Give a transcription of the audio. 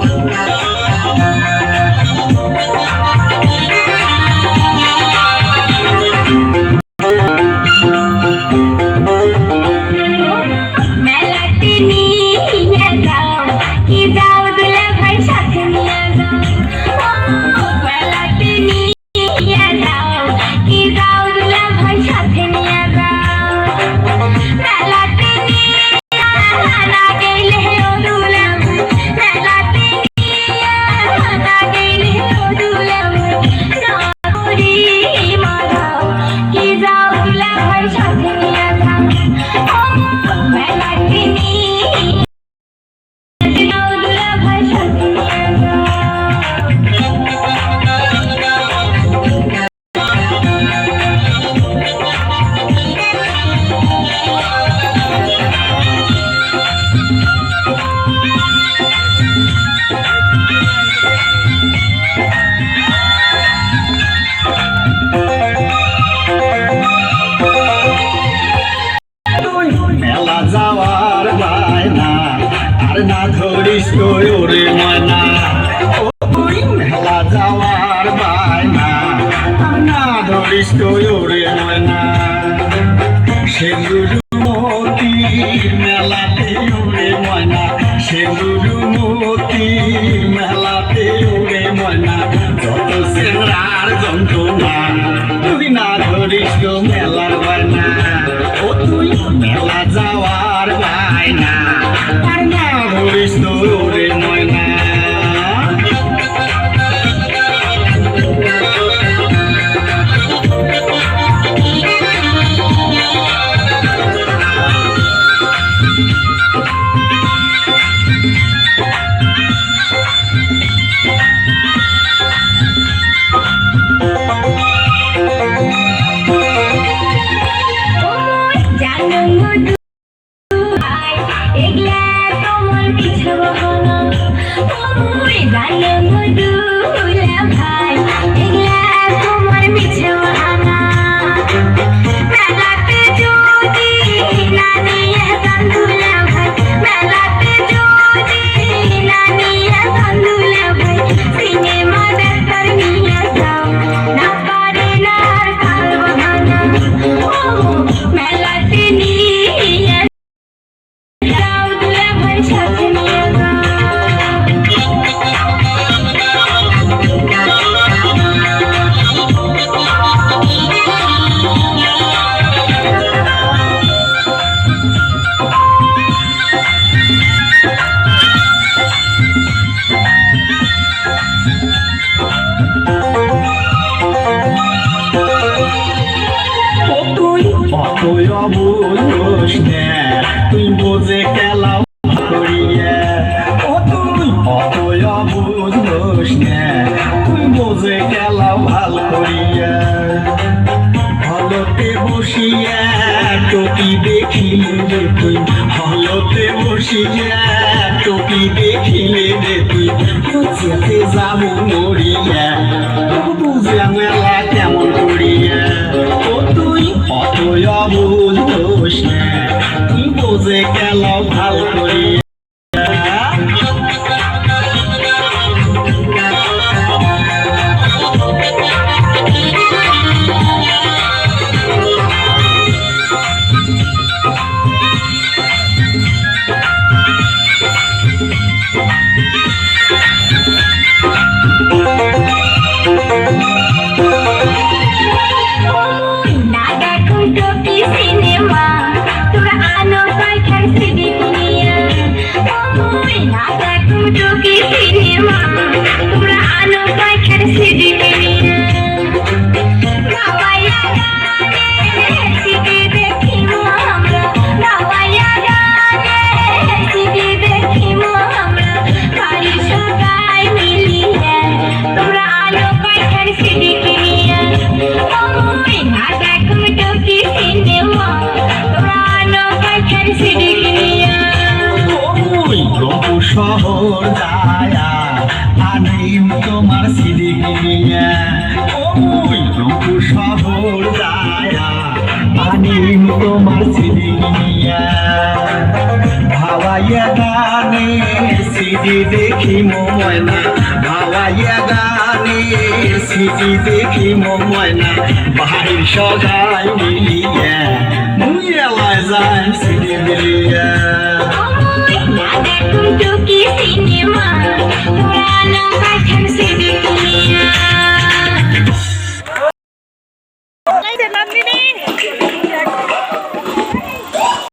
Thank you. না ধরিস ওরে মনা। মেলা যাওয়ার বায়না, না ধরিস ওরে মনা। সে মতির মেলাতে ওরে মনা সে মতির মেলাতে ওরে মনা। যত সেরার গন্ধ তোমার পিছাবো হলো মধু দেখিলে তুই, হলতে বসি টুপি দেখিলে রে তুই। যেতে যাব মরিয়া বুঝা মেলা কেমন করিয়া। ও তুই অতই অবুঝ তুই বোঝে গেল দুটোকে সিনেমা পুরা পাখার সিনেমা। যায়া আনিম তোমার সিডি কিনিয়া ওই রংপুর শহর যায়া দেখি ময়না ভাওয়াইয়া গানে সিডি দেখি ময়না, বাহির সগাই মিলিয়া মুই এলাই যাই সিডি। মিলিয়া Urano